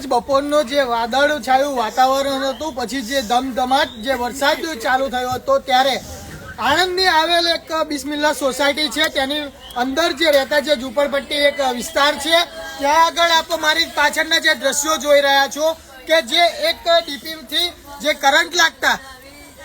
જ બપોરનો જે વાદળ છાયું વાતાવરણ હતું, પછી જે ધમધમાટ જે વરસાદ ચાલુ થયો હતો ત્યારે આણંદની આવેલ એક બિસ્મિલ્લા સોસાયટી છે, તેની અંદર જે રહેતા જે ઝુંપડપટ્ટી એક વિસ્તાર છે, ત્યાં આગળ આપ મારી પાછળના જે દ્રશ્યો જોઈ રહ્યા છો કે જે એક ડીપીથી જે કરંટ લાગતા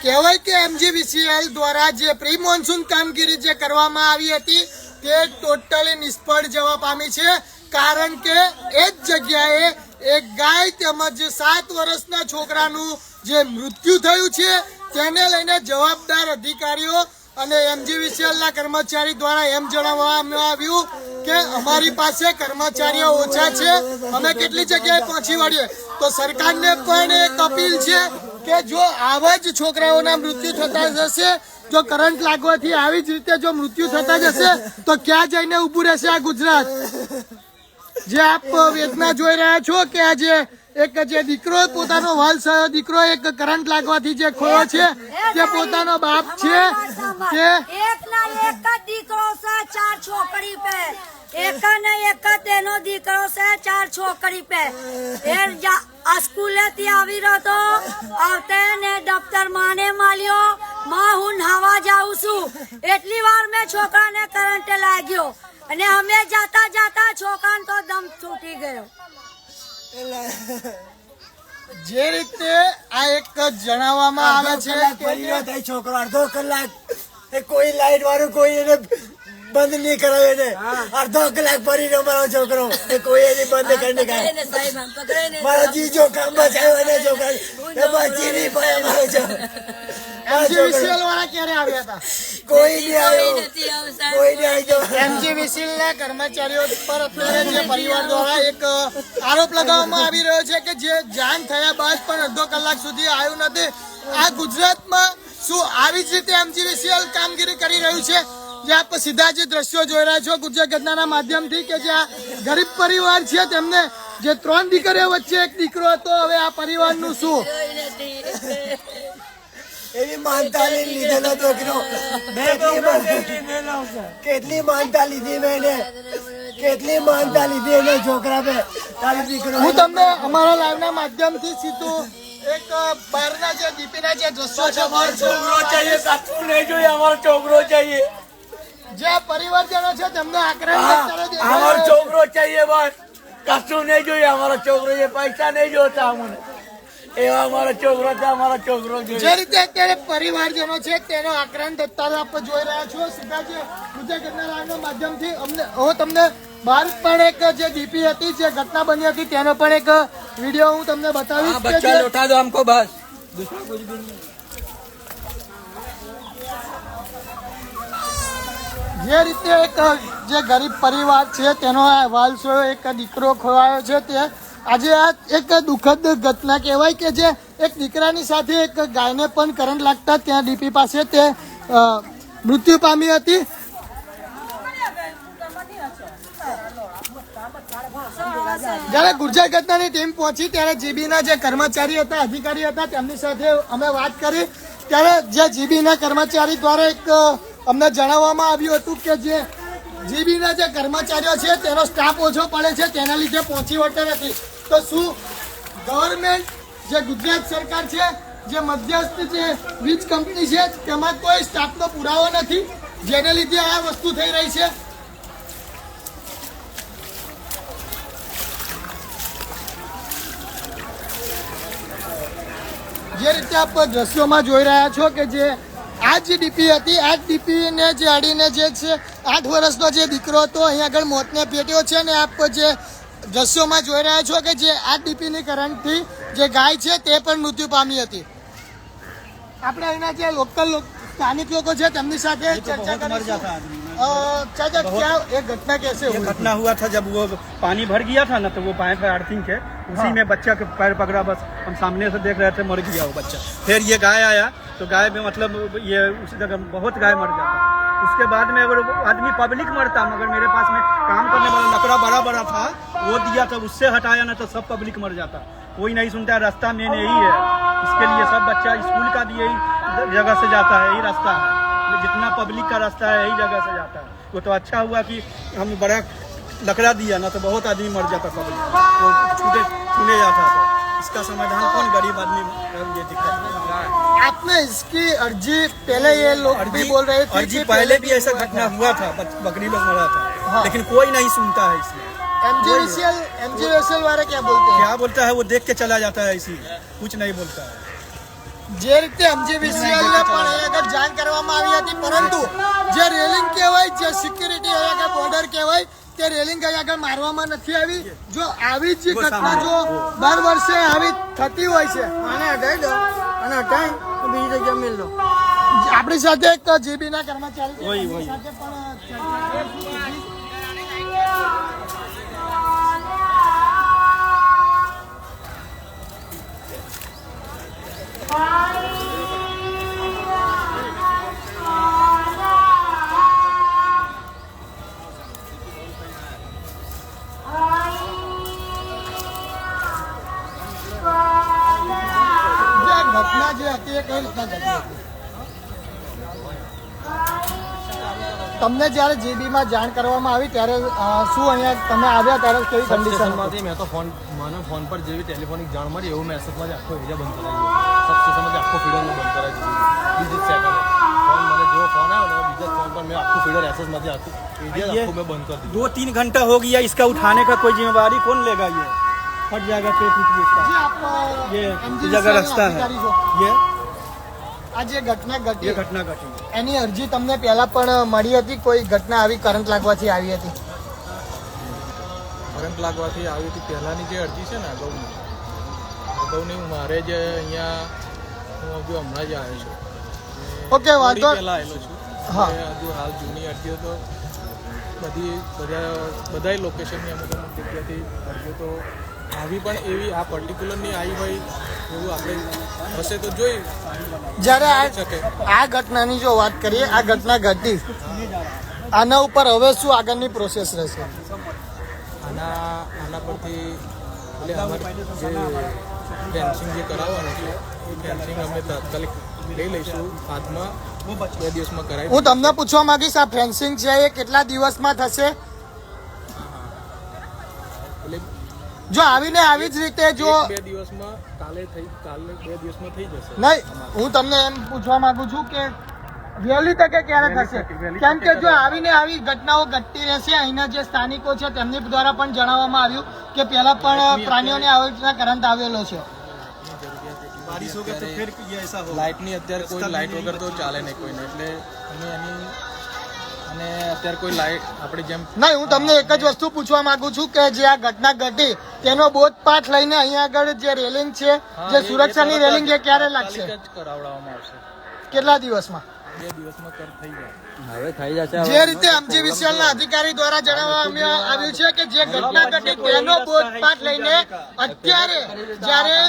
કહેવાય કે એમજીવીસીએલ દ્વારા જે પ્રી મોન્સૂન કામગીરી જે કરવામાં આવી હતી, તે ટોટલી નિષ્ફળ જવા પામી છે, કારણ કે એ જ જગ્યાએ એક ગાય તેમજ સાત વર્ષના છોકરાનું જે મૃત્યુ થયું છે, તેને લઈને જવાબદાર અધિકારીઓ અને એમજીવીસીએલના કર્મચારી દ્વારા એમ જણાવવામાં આવ્યું કે અમારી પાસે કર્મચારીઓ ઓછા છે, અમે કેટલી જગ્યાએ પહોંચી વળીએ. તો સરકારને પણ એક અપીલ છે કે જો આવા જ છોકરાઓના મૃત્યુ થતા જશે, જો કરંટ લાગવાથી આવી જ રીતે જો મૃત્યુ થતા જશે, તો ક્યાં જઈને ઊભું રહેશે આ ગુજરાત? જે આપ વેદના જોઈ રહ્યા છો કે આજે એક જે દીકરો પોતાનો વાલ દીકરો એક કરંટ લાગવાથી જે ખોયો છે, જે પોતાનો બાપ છે, કે એક ના એક દીકરો છે, ચાર છોકરી પે. એક ને એક જ તેનો દીકરો છે, ચાર છોકરી પે. એ સ્કૂલે થી આવી રહ્યો તો, આવતે ને દફતર માને માલ્યો, માં, હું નાવા જાઉં છું. એટલી વાર મેં છોકરાને કરંટ લાગ્યો. અને અમે જાતા જાતા છોકરાને તો દમ છૂટી ગયો. જે રીતે આ એક જણાવવામાં આવે છે થાય છોકરો અડધો કલાક એ કોઈ લાઈટ વાળું કોઈ એને બંધ નહીં કરાવે એને અડધો કલાક પડીનો મારો છોકરો. એ કોઈ એને બંધ કરી ખાય મારો જીજો કામ બચાવ્યો એને છોકરા. એ બચી નહીં પાય મારો છોકરો. છોકરો. વાળા ક્યારે આવ્યા હતા? કોઈ નહીં આવ્યો કોઈ નહીં આવ્યો એમજીવીસીએલ ના કર્મચારીઓ પર અત્યારે જે પરિવાર દ્વારા એક આરોપ લગાવવામાં આવી રહ્યો છે કે જે જાન થયા બાદ પણ અડધો કલાક સુધી આવ્યું નથી. આ ગુજરાતમાં શું આવી જ રીતે એમજીવીસીએલ કામગીરી કરી રહ્યું છે? જે આપ સીધા જે દ્રશ્યો જોઈ રહ્યા છો ગુજરાત ઘટનાના માધ્યમથી કે જે આ ગરીબ પરિવાર છે તેમને જે ત્રણ દીકરીઓ વચ્ચે એક દીકરો હતો હવે આ પરિવારનું શું? એવી માનતા લીધેલો છોકરો કેટલી માનતા- કેટલી માનતા લીધી મેં એને? કેટલી માનતા લીધી એને છોકરા પે તારી દીકરો હું તમને અમારા લાઈવના માધ્યમથી સીધું એક બહારના જે દીપીના જે દ્રશ્યો છે છોકરો ચાહીએ સાચું નહીં જોઈએ અમારો છોકરો ચાહીએ. જે પરિવારજનો છે તેમને આક્રમક અમારો છોકરો ચાહીએ બસ. કશું નહીં જોઈએ અમારો છોકરો છે પૈસા નહીં જોતા અમને. એવા મારા છોકરો જે રીતે એક જે દો હમકો બસ. જે રીતે એક જે ગરીબ પરિવાર છે તેનો વાલસો એક દીકરો ખોવાયો છે તે આજે આ એક દુઃખદ ઘટના કહેવાય કે જે એક દીકરાની સાથે એક ગાયને પણ કરંટ લાગતા ત્યાં ડીપી પાસે તે મૃત્યુ પામી હતી. જ્યારે ગુર્જર ઘટનાની ટીમ પહોંચી, ત્યારે જીબીના જે કર્મચારી હતા, અધિકારી હતા, તેમની સાથે અમે વાત કરી. ત્યારે જે જીબીના કર્મચારી દ્વારા એક અમને જણાવવામાં આવ્યું હતું કે જે જીબીના જે કર્મચારીઓ છે, તેનો સ્ટાફ ઓછો પડે છે, તેના લીધે પહોંચી વળતા નથી. તો શું ગવર્મેન્ટ જે ગુજરાત સરકાર છે, જે મધ્યસ્થ જે વીજ કંપની છે, તેમાં કોઈ સ્ટાફનો પુરાવો નથી, જેને લીધે આ વસ્તુ થઈ રહી છે. જે રીતે આપ દ્રશ્યોમાં જોઈ રહ્યા છો કે જે આ જ ડીપી હતી આ જ ડીપીને જે અડીને જે છે, આઠ વર્ષનો જે દીકરો હતો, અહીં આગળ મોતને ભેટ્યો છે ને આપ જે દ્રશ્યોમાં જોઈ રહ્યા છો કે જે આ ડીપીની કરંટથી જે ગાય છે તે પણ મૃત્યુ પામી હતી આપણે અહીંના જે લોકલ સ્થાનિક લોકો છે તેમની સાથે ચર્ચા કરીશું અ, ચાચા ક્યાં એ ઘટના कैसे ये हुई घटना हुआ था जब वो पानी भर गया था ना तो वो पाइप अर्थिंग थे उसी में बच्चा के पैर पकड़ा बस हम सामने से देख रहे थे मर गया वो बच्चा। फिर ये गाय आया तो गाय में मतलब ये उसी जगह बहुत गाय मर जाता उसके बाद में अगर आदमी पब्लिक मरता मगर मेरे पास में काम करने वाला लकड़ा बड़ा बड़ा था वो दिया था उससे हटाया ना तो सब पब्लिक मर जाता। कोई नहीं सुनता रास्ता मेन यही है। इसके लिए सब बच्चा स्कूल का भी यही जगह से जाता है यही रास्ता है। जितना पब्लिक का रास्ता है यही जगह से जाता है। वो तो अच्छा हुआ कि हम बड़ा लकड़ा दिया ना तो बहुत आदमी मर जाता पब्लिक वो छूटे छूने जाता इसका समाधान कौन गरीब आदमी ये दिक्कत आपने इसकी अर्जी पहले ये लोग भी अर्जी बोल रहे थे अर्जी कि पहले भी हुआ ऐसा था। घटना हुआ था बच- बकरी लोग मरा था हाँ। लेकिन कोई नहीं सुनता है इसमें एमजीवीसीएल एमजीवीसीएल वाले क्या बोलते हैं क्या बोलता है वो देख के चला जाता है इसी कुछ नहीं बोलता है જે રીતે એમજીવીસીએલ ને પણ એ આગળ જાણ કરવામાં આવી હતી પરંતુ જે રેલિંગ કહેવાય જે સિક્યુરિટી અહીંયા આગળ બોર્ડર કહેવાય તે રેલિંગ કઈ આગળ મારવામાં નથી આવી? જો આવી જ ઘટના જો દર વર્ષે આવી થતી હોય છે. અને હટાઈ દો. અને હટાઈ તો બીજી જગ્યા મેળ દો. આપણી સાથે એક જીબી ના કર્મચારી સાથે પણ આ ઘટના જે હતી એ કઈ રીતના ઘટી હતી તમને જ્યારે જીબી માં જાણ કરવામાં આવી ત્યારે અ, શું અહીંયા તમે આવ્યા ત્યારે કેવી કન્ડિશન સબસ્ટેશનમાંથી મેં તો ફોન મને ફોન પર જેવી ટેલિફોનિક જાણ મળી એવું મેસેજમાંથી આખો એરિયા બંધ કરાવી દીધો સબસ્ટેશનમાંથી આખો ફીડર મેં બંધ કરાવી દીધું બીજી જ સેકન્ડ ફોન મને જેવો ફોન આવ્યો ને બીજા ફોન પર મેં આખું ફીડર એસએસમાંથી આખું એરિયા ये આખું મેં બંધ કરી દીધું दो तीन घंटा हो गया इसका उठाने का कोई जिम्मेवारी कौन लेगा ये फट जाएगा पेट उठ इसका જે આપ અ, ये MGVCL इस जगह ના रास्ता અધિકારી है છો. ये આ જે ઘટના ये ઘટી घटना घटी એની અરજી તમને પહેલા પણ મળી હતી કોઈ ઘટના આવી કરંટ લાગવાથી આવી હતી કરંટ લાગવાથી આવી હતી પહેલાંની જે અરજી છે ને અગાઉની અગાઉની મારે જે અહીંયા હું હજુ હમણાં જ આવ્યો છું ઓકે, વાંધો- થોડી પહેલા આવેલો છું હા. અને હજુ હાલ જૂની અરજીઓ તો બધી બધા બધાય લોકેશનની અમુક અમુક જગ્યાથી અરજીઓ તો આવી પણ એવી આ પર્ટિક્યુલરની આવી હોય એવું આપણે હશે તો જોઈ જ્યારે. આ આ ઘટનાની જો વાત કરીએ આ ઘટના ઘટી. આના ઉપર હવે શું આગળની પ્રોસેસ રહેશે? આના આના પરથી એટલે અમારે જે ફેન્સિંગ જે કરાવવાનું છે એ ફેન્સિંગ અમે તાત્કાલિક લઈ લઈશું હાથમાં. બે દિવસમાં કરાવી હું તમને પૂછવા માંગીશ આ ફેન્સિંગ છે એ કેટલા દિવસમાં થશે? જો આવીને આવી જ રીતે જો બે દિવસમાં કાલે થઈ કાલે બે દિવસમાં થઈ જશે. નહીં હું તમને એમ પૂછવા માંગુ છું કે વહેલી તકે ક્યારે થશે? કેમ કે જો આવીને આવી ઘટનાઓ ઘટતી રહેશે અહીંના જે સ્થાનિકો છે તેમની દ્વારા પણ જણાવવામાં આવ્યું કે પહેલા પણ પ્રાણીઓને આવી રીતના કરંટ આવેલો છે. લાઇટની અત્યારે કોઈ લાઇટ વગર તો ચાલે નહીં કોઈને એટલે અમે એની અને અત્યારે કોઈ લાઈટ આપણે જેમ નહીં હું તમને એક જ વસ્તુ પૂછવા માંગુ છું કે જે આ ઘટના ઘટી તેનો બોધ પાઠ લઈને અહીંયા આગળ જે રેલિંગ છે જે સુરક્ષાની રેલિંગ એ ક્યારે લાગશે? કરાવડાવવામાં આવશે. કેટલા દિવસમાં? બે દિવસમાં કર થઈ જાય. હવે થઈ જશે જે રીતે એમજીવીસીએલ વિશાલના અધિકારી દ્વારા જણાવવામાં આવ્યું છે કે જે ઘટના ઘટી તેનો બોધપાઠ લઈને અત્યારે જ્યારે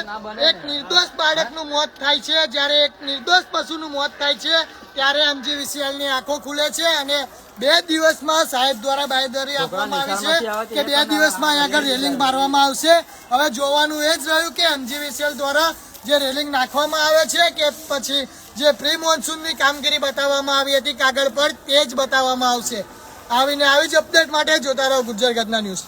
એક નિર્દોષ બાળકનું મોત થાય છે જ્યારે એક નિર્દોષ પશુનું મોત થાય છે ત્યારે એમજીવીસીએલની આંખો ખુલે છે અને બે દિવસમાં સાહેબ દ્વારા બાયદરી આપવામાં આવી છે કે બે દિવસમાં અહીં આગળ રેલિંગ મારવામાં આવશે. હવે જોવાનું એ જ રહ્યું કે એમજીવીસીએલ દ્વારા જે રેલિંગ નાખવામાં આવે છે કે પછી જે પ્રી મોન્સૂનની કામગીરી બતાવવામાં આવી હતી કાગળ પર તે જ બતાવવામાં આવશે. આવીને આવી જ અપડેટ માટે જોતા રહો ગુજર ઘટના ન્યૂઝ